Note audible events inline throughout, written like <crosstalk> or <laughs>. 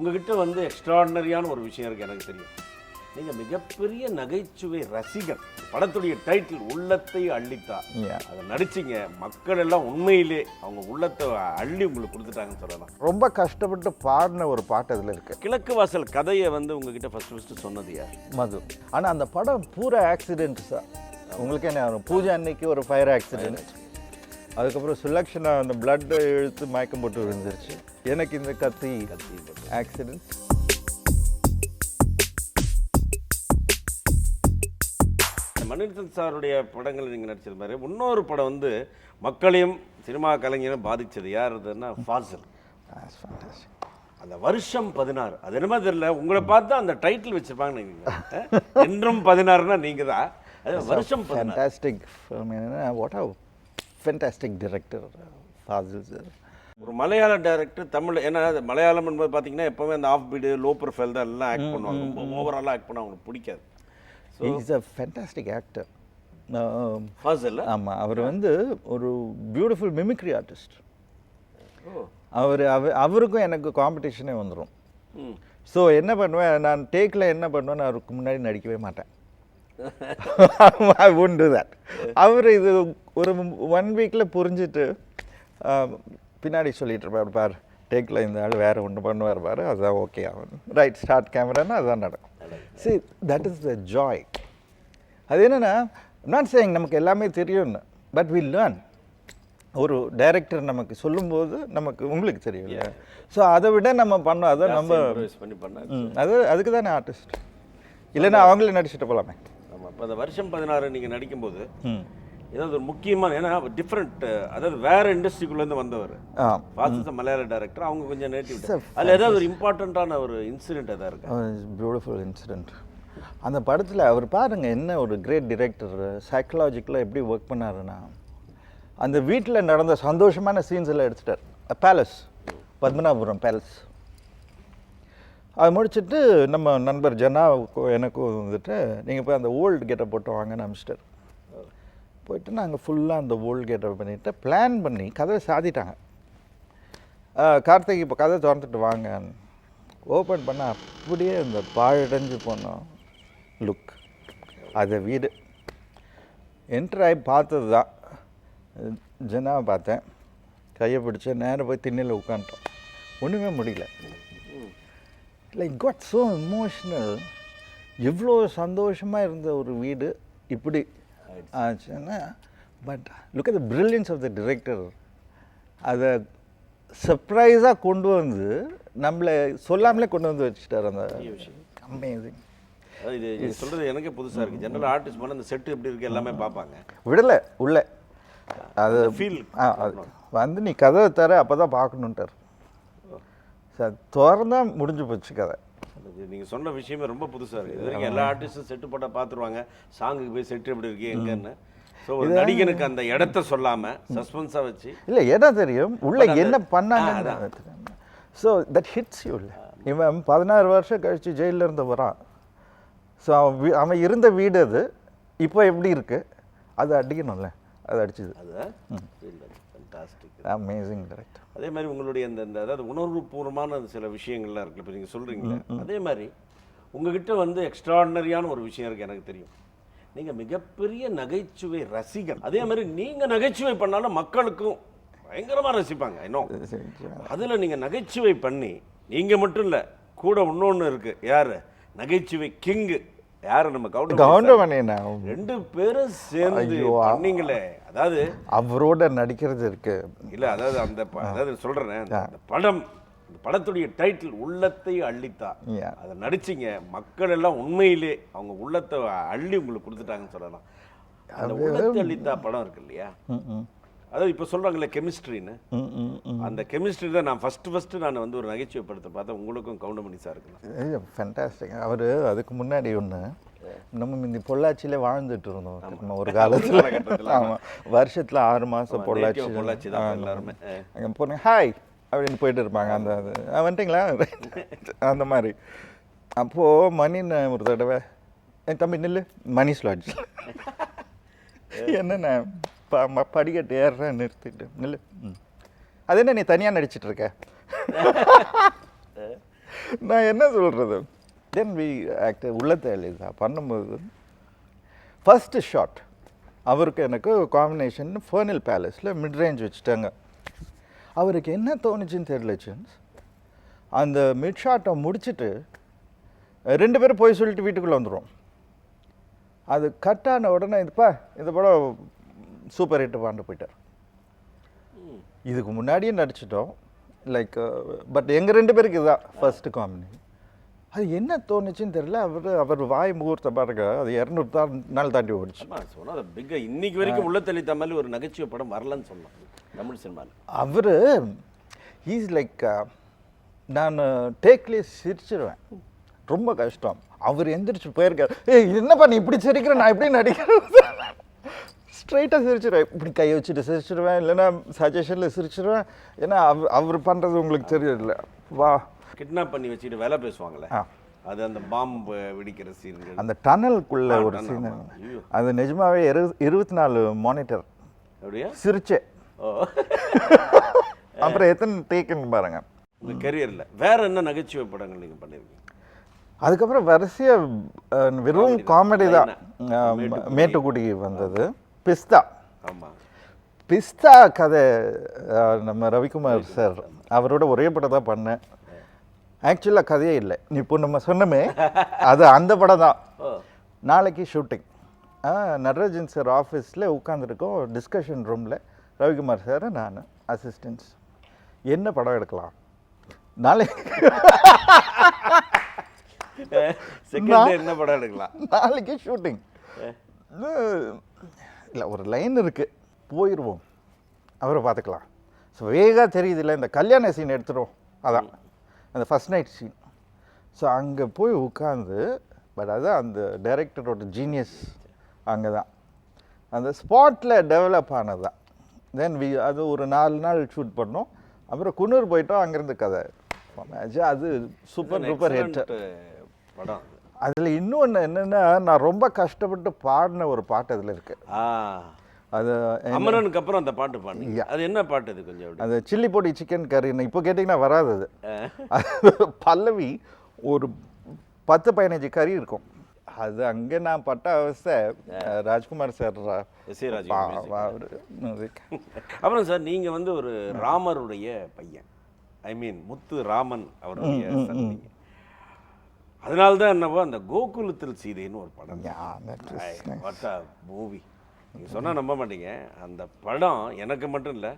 உங்ககிட்ட வந்து எக்ஸ்ட்ராடினரியான ஒரு விஷயம் இருக்கு எனக்கு தெரியும். நீங்க மிகப்பெரிய நகைச்சுவை ரசிகர் படத்துடைய டைட்டில் உள்ளத்தை அள்ளித்தா. அதை நடிச்சீங்க. மக்கள் எல்லாம் உண்மையிலே அவங்க உள்ளத்தை அள்ளி உங்களுக்கு கொடுத்துட்டாங்கன்னு சொல்லலாம். ரொம்ப கஷ்டப்பட்டு பாடின ஒரு பாட்டு அதில் இருக்கு. கிழக்கு வாசல் கதையை வந்து உங்ககிட்ட ஃபர்ஸ்ட் ஃபர்ஸ்ட் சொன்னது யார்? மது. ஆனால் அந்த படம் பூரா ஆக்சிடென்ட்ஸ் உங்களுக்கு என்ன பூஜை அன்னைக்கு ஒரு ஃபயர் ஆக்சிடென்ட் அதுக்கப்புறம் சுலக்ஷனா அந்த blood இழுத்து மயக்கம் போட்டு விழுந்துருச்சு. எனக்கு இந்த கத்தி ஆக்சிடென்ட் மணிரத்னம் சாருடைய படங்கள் நீங்கள் நடிச்சது மாதிரி. இன்னொரு படம் வந்து மக்களையும் சினிமா கலைஞரும் பாதிச்சது யாருதுன்னா ஃபாசில். அந்த வருஷம் பதினாறு. அது என்னமா தெரியல. உங்களை பார்த்து அந்த டைட்டில் வச்சிருப்பாங்க நீங்க <laughs> என்றும் பதினாறுனா நீங்க தான் அது வருஷம் ஃபேண்டாஸ்டிக் ஃபில்ம் என்னன்னா what a fantastic director Fazil sir ஒரு மலையாள டைரக்டர் தமிழ் ஏன்னா மலையாளம் என்பது பார்த்தீங்கன்னா எப்பவுமே அந்த ஆஃப் பீடு லோ ப்ரொஃபைல் தான் எல்லாம் ஆக்ட் பண்ணுவாங்க. ரொம்ப ஓவராலாக ஆக்ட் பண்ண அவங்களுக்கு பிடிக்காது. Is a fantastic actor Fazil ஆமாம் அவர் வந்து ஒரு பியூட்டிஃபுல் மிமிக்ரி ஆர்டிஸ்ட் அவர் அவ அவருக்கும் எனக்கு காம்படிஷனே வந்துடும் ஸோ என்ன பண்ணுவேன் நான் டேக்கில் என்ன பண்ணுவேன் நான் அவருக்கு முன்னாடி நடிக்கவே மாட்டேன். <laughs> I won't do that. அவர் இது ஒரு ஒன் வீக்கில் புரிஞ்சுட்டு பின்னாடி சொல்லிட்டு இருப்பார் பார் டேக்கில் இந்த ஆள் வேறு ஒன்று பண்ணுவார் பாரு அதுதான் ஓகே ஆகும் ரைட் ஸ்டார்ட் கேமரானா அதுதான் நடக்கும். See that is the joy அது என்னென்னா நாட் சேயிங் நமக்கு எல்லாமே தெரியும்னு பட் வி லேர்ன் ஒரு டைரக்டர் நமக்கு சொல்லும்போது நமக்கு உங்களுக்கு தெரியும் இல்லையா ஸோ அதை விட நம்ம பண்ணோம் அதை நம்ம அது அதுக்கு தானே ஆர்டிஸ்ட் இல்லைன்னா அவங்களே நடிச்சுட்டு போகலாமே இப்போ அந்த வருஷம் பதினாறு நீங்கள் நடிக்கும்போது ஏதாவது ஒரு முக்கியமான ஏன்னா டிஃப்ரெண்ட் அதாவது வேற இண்டஸ்ட்ரிக்குள்ளேருந்து வந்தவர். ஃபாசில் மலையாள டைரக்டர் அவங்க கொஞ்சம் நேட்டிவ் அதில் ஏதாவது ஒரு இம்பார்ட்டண்ட்டான ஒரு இன்சிடென்ட் எதாவது இருக்கு? பியூட்டிஃபுல் இன்சிடெண்ட் அந்த படத்தில் அவர் பாருங்க என்ன ஒரு கிரேட் டிரெக்டர் சைக்கலாஜிக்கலாக எப்படி ஒர்க் பண்ணாருன்னா அந்த வீட்டில் நடந்த சந்தோஷமான சீன்ஸ் எல்லாம் எடுத்துட்டார். பேலஸ் பத்மநாபபுரம் பேலஸ் அது முடிச்சுட்டு நம்ம நண்பர் ஜனாவுக்கும் எனக்கும் வந்துட்டு நீங்கள் போய் அந்த ஓல்டு கேட்டை போட்டு வாங்கன்னு மிஸ்டர் போயிட்டு நாங்கள் ஃபுல்லாக அந்த ஓல்டு கேட்டை பண்ணிவிட்டு பிளான் பண்ணி கதவை சாதிட்டாங்க கார்த்திக் இப்போ கதை திறந்துட்டு வாங்க. ஓப்பன் பண்ண அப்படியே இந்த பாழடைஞ்சு போனோம் லுக் அது வீடு. என்ட்ரு ஆகி பார்த்தது தான். ஜனாவை பார்த்தேன். கையை பிடிச்ச நேரம் போய் திண்ணில் உட்காந்துட்டோம் ஒன்றுமே முடியல. லைக் காட் ஸோ எமோஷ்னல் எவ்வளோ சந்தோஷமாக இருந்த ஒரு வீடு இப்படி ஆச்சுன்னா but look at the brilliance of the director அதை சர்ப்ரைஸாக கொண்டு வந்து நம்மளை சொல்லாமலே கொண்டு வந்து வச்சுட்டார் அந்த அமேசிங் இது சொல்றது எனக்கே புதுசா இருக்கு. ஜெனரல் ஆர்டிஸ்ட் பண்ண அந்த செட் எப்படி இருக்கு எல்லாமே பார்ப்பாங்க. விடலை உள்ள. அது ஃபீல் வந்து நீ கதவை தர அப்போ தான் பார்க்கணுன்ட்டார். சார் திறந்தா முடிஞ்சு போச்சு கதை. அது நீங்க சொன்ன விஷயமே ரொம்ப புதுசா இருக்கு. இது வரைக்கும் எல்லா ஆர்டிஸ்டும் செட்டு போட்டா பார்த்துருவாங்க சாங்குக்கு போய் செட்டு எப்படி இருக்கு எங்கன்னு. ஸோ ஒரு நடிகனுக்கு அந்த இடத்த சொல்லாம சஸ்பென்ஸா வச்சு. இல்லை என்ன தெரியும்? உள்ள என்ன பண்ணாங்கன்னு ஸோ தட் ஹிட்ஸ் யூ இல்லை. இவன் பதினாறு வருஷம் கழிச்சு ஜெயிலில் இருந்து வரான் ஸோ அவன் அவன் இருந்த வீடு அது. இப்போ எப்படி இருக்கு? அது அடிக்கணும்ல. அது அடிச்சுது. அது? ஃபண்டாஸ்டிக் அமேசிங் டேரக்டர் அதே மாதிரி உங்களுடைய அந்த இந்த அதாவது உணர்வுபூர்வமான சில விஷயங்கள்லாம் இருக்குல்ல இப்போ நீங்கள் சொல்கிறீங்களே அதே மாதிரி உங்ககிட்ட வந்து எக்ஸ்ட்ராடினரியான ஒரு விஷயம் இருக்குது எனக்கு தெரியும். நீங்கள் மிகப்பெரிய நகைச்சுவை ரசிகர். அதே மாதிரி நீங்கள் நகைச்சுவை பண்ணாலும் மக்களுக்கும் பயங்கரமாக ரசிப்பாங்க இன்னும் அதில் நீங்கள் நகைச்சுவை பண்ணி நீங்கள் மட்டும் இல்லை கூட இன்னொன்று இருக்குது யார்? நகைச்சுவை கிங்கு. யார் நம்ம கவுண்டர் கவுண்டமணி நான் ரெண்டு பேரும் சேர்ந்து. பண்ணீங்களே. அதாவது அவரோட நடிக்கிறது இருக்கு. இல்ல அதாவது அந்த அதாவது சொல்றேன் அந்த- படம் படத்துடைய டைட்டில் உள்ளத்தை அள்ளித்தா. அதை நடிச்சீங்க. மக்கள் எல்லாம் உண்மையிலே அவங்க உள்ளத்தை அள்ளி உங்களுக்கு கொடுத்துட்டாங்கன்னு சொல்லலாம். அந்த உள்ளத்தை அள்ளித்தா படம் இருக்கு இல்லையா. அதாவது இப்போ சொல்றாங்களே கெமிஸ்ட்ரின்னு. அந்த கெமிஸ்ட்ரி தான் நான் ஃபர்ஸ்ட் ஃபர்ஸ்ட் நான் வந்து ஒரு நகைச்சுவை படத்தை பார்த்தேன். உங்களுக்கும் கவுண்டமணி சார் இருக்கலாம் ஃபென்டாஸ்டிக் அவர் அதுக்கு முன்னாடி ஒன்று நம்ம இந்த பொள்ளாச்சியில வாழ்ந்துட்டு இருந்தோம். நம்ம ஒரு காலத்தில். ஆமாம் வருஷத்தில் ஆறு மாதம் பொள்ளாச்சி பொள்ளாச்சி தான் எல்லாருமே. அங்கே போனேன் ஹாய் அப்படின்னு போயிட்டு இருப்பாங்க. அந்த அது. "ஆ, வந்துட்டீங்களா <laughs> அந்த மாதிரி. அப்போது மணின்னு ஒரு தடவை என் தம்பி நில்லு. மணிஸ் லாட்ஜ் <laughs> என்னண்ணே ப படிக்கட்டு ஏறுறேன் நிறுத்திட்டு. இல்லை ம். அது என்ன நீ தனியாக நடிச்சிட்டு இருக்க? நான் என்ன சொல்கிறது தென் வி ஆக்டர் உள்ளத்தை எழுதா பண்ணும்போது ஃபஸ்ட்டு ஷாட் அவருக்கு எனக்கு காம்பினேஷன் ஃபர்னில் பேலஸில் மிட் ரேஞ்ச் வச்சுட்டாங்க. அவருக்கு என்ன தோணுச்சுன்னு தெரியல அந்த மிட் ஷாட்டை முடிச்சுட்டு ரெண்டு பேரும் போய் சொல்லிட்டு வீட்டுக்குள்ளே வந்துடும் அது கட்டான உடனே இதுப்பா இந்த படம் சூப்பர் ஹிட் பாண்டு போயிட்டார். இதுக்கு முன்னாடியே நடிச்சிட்டோம். லைக் பட் எங்கள் ரெண்டு பேருக்கு இதுதான் ஃபர்ஸ்ட் காமெடி அது என்ன தோணுச்சுன்னு தெரியல. அவர் அவர் வாய் முகூர்த்த பாருங்க அது இரநூறு தான் நாள் தாண்டி ஓடிச்சு. ஆமா சொன்னா பிக்க இன்னைக்கு வரைக்கும் உள்ள தெளித்த மாதிரி ஒரு நகைச்சுவை படம் வரலன்னு சொல்லலாம் தமிழ் சினிமாவில் அவர் ஈஸ் லைக் நான் டேக்லேயே சிரிச்சிருவேன். ரொம்ப கஷ்டம். அவர் எந்திரிச்சு போயிருக்காரு. ஏய் என்னப்பா நீ இப்படி சிரிக்கிற? நான் எப்படி நடிக்கிறேன். ஸ்ட்ரைட்டாக சிரிச்சிருவேன். இப்படி கை வச்சுட்டு சிரிச்சிருவேன் இல்லைன்னா சஜஷனில் சிரிச்சிருவேன். ஏன்னா அவர் அவர் பண்ணுறது உங்களுக்கு தெரியல வா. கிட்னாப் பண்ணி வச்சுட்டு வேலை பேசுவாங்களே. அது அந்த பாம்பு வெடிக்கிற சீன்கள் அந்த டனலுக்குள்ள ஒரு சீன். அது நிஜமாவே இரு இருபத்தி நாலு மானிட்டர் அப்படியா? சிரிச்சே. <laughs> அப்புறம் எத்தனை டேக்குன்னு பாருங்க. உங்க கெரியர்ல வேற என்ன நகைச்சுவை படங்கள் நீங்க பண்ணிருக்கீங்க? அதுக்கப்புறம் வரிசையா அஹ், வெறும் காமெடி தான். மேட்டுக்குடி வந்தது. பிஸ்தா. ஆமா. பிஸ்தா கதை நம்ம ரவிக்குமார் சார் அவரோட ஒரே படம் தான் பண்ணேன். ஆக்சுவலாக கதையே இல்லை. இப்போ நம்ம சொன்னமே <laughs> அது அந்த படம் தான். நாளைக்கு ஷூட்டிங் நடராஜன் சார் ஆஃபீஸில் உட்காந்துருக்கோம் டிஸ்கஷன் ரூமில் ரவிக்குமார் சார் நான் அசிஸ்டன்ஸ் என்ன படம் எடுக்கலாம்? நாளைக்கு என்ன படம் எடுக்கலாம்? நாளைக்கு ஷூட்டிங் இல்லை ஒரு லைன் இருக்குது போயிடுவோம் அவரை பார்த்துக்கலாம். ஸோ வேகா தெரியுது இல்லை இந்த கல்யாண சீன் எடுத்துரும் அதான். அந்த ஃபஸ்ட் நைட் சீன் ஸோ அங்கே போய் உட்காந்து பட் அதான் அந்த டைரக்டரோட ஜீனியஸ் அங்கே தான் அந்த ஸ்பாட்டில் டெவலப் ஆனது தான். தென் வி அது ஒரு நாலு நாள் ஷூட் பண்ணோம். அப்புறம் குன்னூர் போயிட்டோம் அங்கேருந்து கதை. அது சூப்பர் டூப்பர் ஹிட் படம். அதில் இன்னொன்று என்னென்னா நான் ரொம்ப கஷ்டப்பட்டு பாடின ஒரு பாட்டு அதில் இருக்கு. ஆ. அது அமரனுக்கு அப்புறம் அந்த பாட்டு பாடுங்க அது என்ன பாட்டு இது கொஞ்சம் அது சில்லி பொடி சிக்கன் கறின்னு இப்போ கேட்டிங்கன்னா வராது அது. அது பல்லவி ஒரு பத்து பதினஞ்சு கறி இருக்கும். அது அங்கே நான் பட்ட அவஸ்தை ராஜ்குமார் சார் அப்புறம் சார் நீங்க வந்து ஒரு ராமருடைய பையன். ஐ மீன் முத்து ராமன் அவருடைய son நீங்க. அதனால தான் என்னவோ அந்த கோகுலத்தில் சீதைன்னு ஒரு படம். வாட் மூவி நீங்கள் சொன்னால் நம்ப மாட்டீங்க. அந்த படம் எனக்கு மட்டும் இல்லை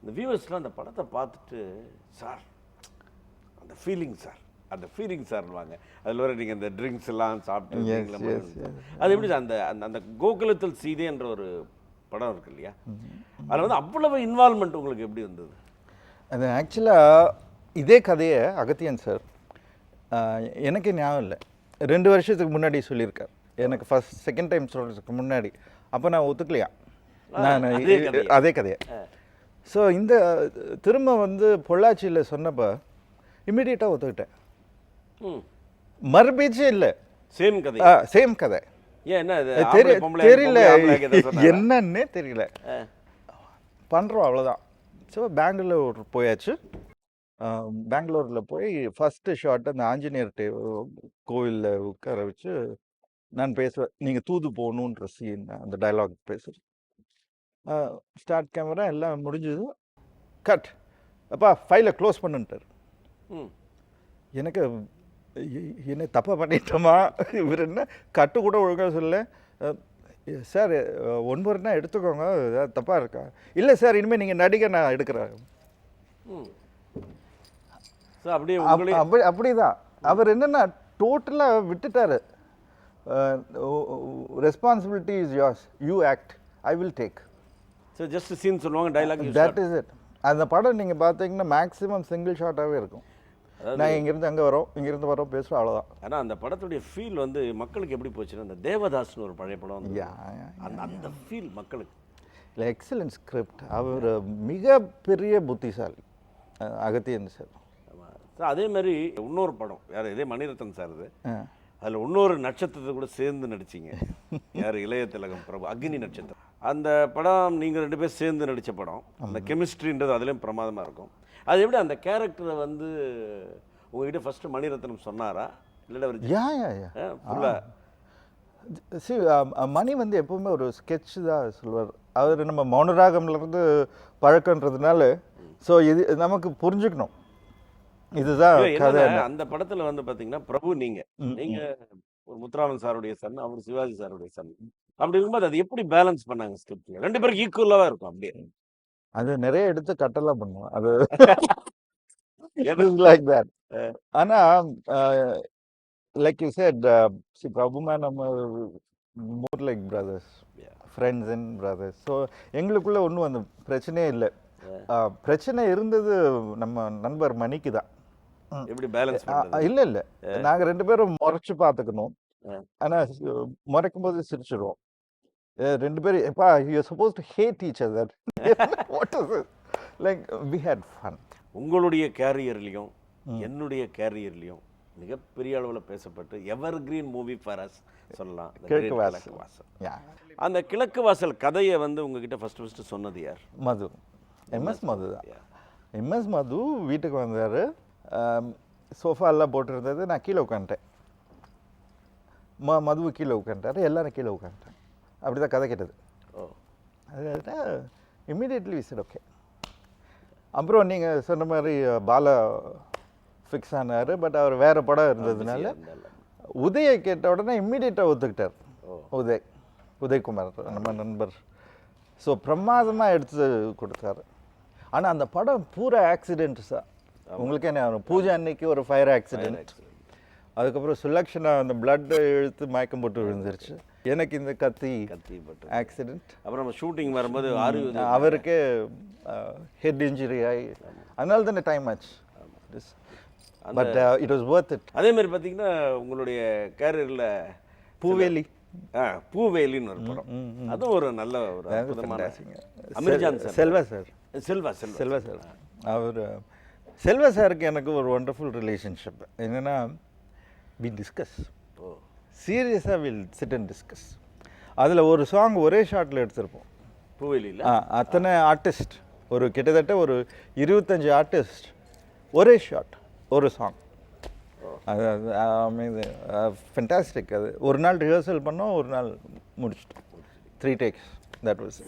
இந்த வியூவர்ஸ்லாம் அந்த படத்தை பார்த்துட்டு சார் அந்த ஃபீலிங் சார் அந்த ஃபீலிங் சார்வாங்க அதில் வர நீங்கள் இந்த ட்ரிங்க்ஸ் எல்லாம் சாப்பிட்டு. அது எப்படி சார் அந்த அந்த அந்த கோகுலத்தில் சீதை என்ற ஒரு படம் இருக்கு இல்லையா? அதில் வந்து அவ்வளவு இன்வால்மெண்ட் உங்களுக்கு எப்படி வந்தது? அது ஆக்சுவலாக இதே கதையை அகத்தியன் சார் எனக்கு ஞாபகம் இல்லை. ரெண்டு வருஷத்துக்கு முன்னாடி சொல்லியிருக்கார். எனக்கு ஃபர்ஸ்ட் செகண்ட் டைம் சொல்கிறதுக்கு முன்னாடி. அப்போ நான் ஒத்துக்கலையா? நான் அதே கதையை. அதே கதையை. ஸோ இந்த திரும்ப வந்து பொள்ளாச்சியில் சொன்னப்போ இம்மிடியட்டாக ஒத்துக்கிட்டேன். மறுபேச்சே இல்லை. சேம் கதை. சேம் கதை. தெரியல? <laughs> என்னன்னே தெரியல. பண்ணுறோம் அவ்வளோதான் ஸோ பெங்களூர் போயாச்சு. பெங்களூரில் போய் ஃபஸ்ட்டு ஷாட் அந்த ஆஞ்சநேயர் டே கோவிலில் உட்கார வச்சு நான் பேசுவேன். நீங்கள் தூது போகணுன்ற சீன் அந்த டயலாக் பேசுகிறேன் ஸ்டார்ட் கேமரா எல்லாம் முடிஞ்சது. கட் அப்பா ஃபைலை க்ளோஸ் பண்ணுன்ட்டார். ம். எனக்கு என்ன தப்பாக பண்ணிட்டோமா? இவர் என்ன கட்டு கூட ஒழுங்காக சொல்ல சார் ஒன்பதுனா எடுத்துக்கோங்க. தப்பாக இருக்கா? இல்லை சார் இனிமேல் நீங்கள் நடிக்க நான் எடுக்கிறேன். ம். ஸோ அப்படியே அப்படி அப்படிதான். அவர் என்னன்னா டோட்டலாக விட்டுட்டாரு. Responsibility is yours. You act I will take so just scene சொல்லுவாங்க டைலாக் தட் இஸ் இட் அந்த படம் நீங்கள் பார்த்தீங்கன்னா மேக்ஸிமம் சிங்கிள் ஷாட்டாகவே இருக்கும். நான் இங்கேருந்து அங்கே வரோம் இங்கேருந்து வரோம் பேசுகிறோம் அவ்வளோதான் ஆனால் அந்த படத்துடைய ஃபீல் வந்து மக்களுக்கு எப்படி போச்சுன்னா அந்த தேவதாஸ்னு ஒரு பழைய படம் அந்த அந்த ஃபீல் மக்களுக்கு. இல்லை எக்ஸலன்ட் ஸ்கிரிப்ட் அவர் மிகப்பெரிய புத்திசாலி. அகத்தியன் சார். So, அதே மாதிரி இன்னொரு படம். யார்? இதே மணிரத்னம் சார் இது. அதில் இன்னொரு நட்சத்திரத்தை கூட சேர்ந்து நடிச்சீங்க. <laughs> யார்? இளைய திலகம் பிரபு அக்னி நட்சத்திரம். அந்த படம் நீங்கள் ரெண்டு பேரும் சேர்ந்து நடித்த படம். அந்த கெமிஸ்ட்ரின்றது அதுலேயும் பிரமாதமாக இருக்கும். அது எப்படி அந்த கேரக்டரை வந்து உங்ககிட்ட ஃபர்ஸ்ட் மணிரத்னம் சொன்னாரா? இல்லை அவர் யா யா யா. ஃபுல்லாக சி மணி வந்து எப்பவுமே ஒரு sketch தான் சொல்லுவார். அவர் நம்ம மௌனராகம்லேருந்து பழக்கன்றதுனால ஸோ இது நமக்கு புரிஞ்சுக்கணும். இதுதான் அந்த படத்துல வந்து பாத்தீங்கன்னா பிரபு நீங்க. நீங்க ஒரு முத்துராமன் சாருடைய சன் அவர் சிவாஜி சாருடைய சன். அப்படி இருக்கும்போது அது எப்படி பேலன்ஸ் பண்ணாங்க ஸ்கிரிப்ட்ல ரெண்டு பேருக்கு ஈக்குவலாக இருக்கும் அப்படியே. அது நிறைய எடுத்து கட்டெல்லாம் பண்ணுவோம். அது <laughs> லைக் தட் ஆனா லைக் யூ செட் சி பிரபுமா நம்ம more like brothers. Friends and brothers so எங்களுக்குள்ள ஒன்றும் அந்த பிரச்சனையே இல்லை. பிரச்சனை இருந்தது நம்ம நண்பர் மணிக்கு தான். எப்படி பேலன்ஸ் இல்ல இல்ல. நாங்க ரெண்டு பேரும் முறைச்சு பார்த்துக்கணும். ஆ. ஆனா முறைக்கும் போது சிரிச்சிடுவோம் ரெண்டு பேரும் எப்பா you supposed to hate each other what is like we had fun உங்களுடைய கேரியர்லையும் என்னுடைய கேரியர்லையும் மிகப்பெரிய அளவுல பேசப்பட்டு evergreen movie for us சொல்லலாம் கிழக்கு வாசல். அந்த கிழக்கு வாசல் கதையை வந்து உங்ககிட்ட ஃபர்ஸ்ட் ஃபர்ஸ்ட் சொன்னது யார்? மது. எம்எஸ் மது தான் எம்எஸ் மது வீட்டுக்கு வந்தார். சோஃபா எல்லாம் போட்டிருந்தது நான் கீழே உட்காந்துட்டேன். ம மது கீழே உட்காந்துட்டாரு எல்லாரும் கீழே உட்காந்துட்டேன் அப்படி தான் கதை கேட்டது. ஓ. அதுக்கிட்ட இம்மிடியட்லி விசிட் ஓகே அப்புறம் நீங்கள் சொன்ன மாதிரி பாலா ஃபிக்ஸ் ஆனார் பட் அவர் வேறு படம் இருந்ததுனால. உதயை கேட்ட உடனே இம்மிடியட்டாக ஒத்துக்கிட்டார். ஓ. உதய் உதயகுமார் நம்ம நண்பர். ஸோ பிரமாதமாக எடுத்து கொடுத்தாரு. ஆனால் அந்த படம் பூரா ஆக்சிடென்ட்ஸா உங்களுக்கு என்ன பூஜை அன்னைக்கு ஒரு ஃபயர் ஆக்சிடென்ட் அதுக்கப்புறம் சுலக்ஷனா அந்த பிளட் இழுத்து மயக்கம் போட்டு விழுந்துருச்சு. எனக்கு இந்த கத்தி கத்தி பட்டு. ஆக்சிடென்ட் அப்புறம் நம்ம ஷூட்டிங் வரும்போது ஆறு அவருக்கே ஹெட் இன்ஜுரி ஆகி அதனால தானே டைம் ஆச்சு. But it was worth it அதே மாதிரி பார்த்தீங்கன்னா உங்களுடைய கேரியரில் பூவேலி. ஆ பூவேலின்னு ஒரு படம். அதுவும் ஒரு நல்ல ஒரு Ameerjan sir. Selva sir. Selva Selva. Selva sir. அவர் செல்வா சாருக்கு எனக்கு ஒரு ஒண்டர்ஃபுல் ரிலேஷன்ஷிப் என்னென்னா வி டிஸ்கஸ் சீரியஸாக வில் சிட் அண்ட் டிஸ்கஸ் அதில் ஒரு சாங் ஒரே ஷாட்டில் எடுத்திருப்போம். பூவேலியில் ஆ, அத்தனை ஆர்டிஸ்ட் ஒரு கிட்டத்தட்ட ஒரு இருபத்தஞ்சு ஆர்டிஸ்ட் ஒரே ஷாட் ஒரு சாங் அது ஃபென்டாஸ்டிக் அது. ஒரு நாள் ரிஹர்சல் பண்ணோம் ஒரு நாள் முடிச்சிட்டோம். Three tax that was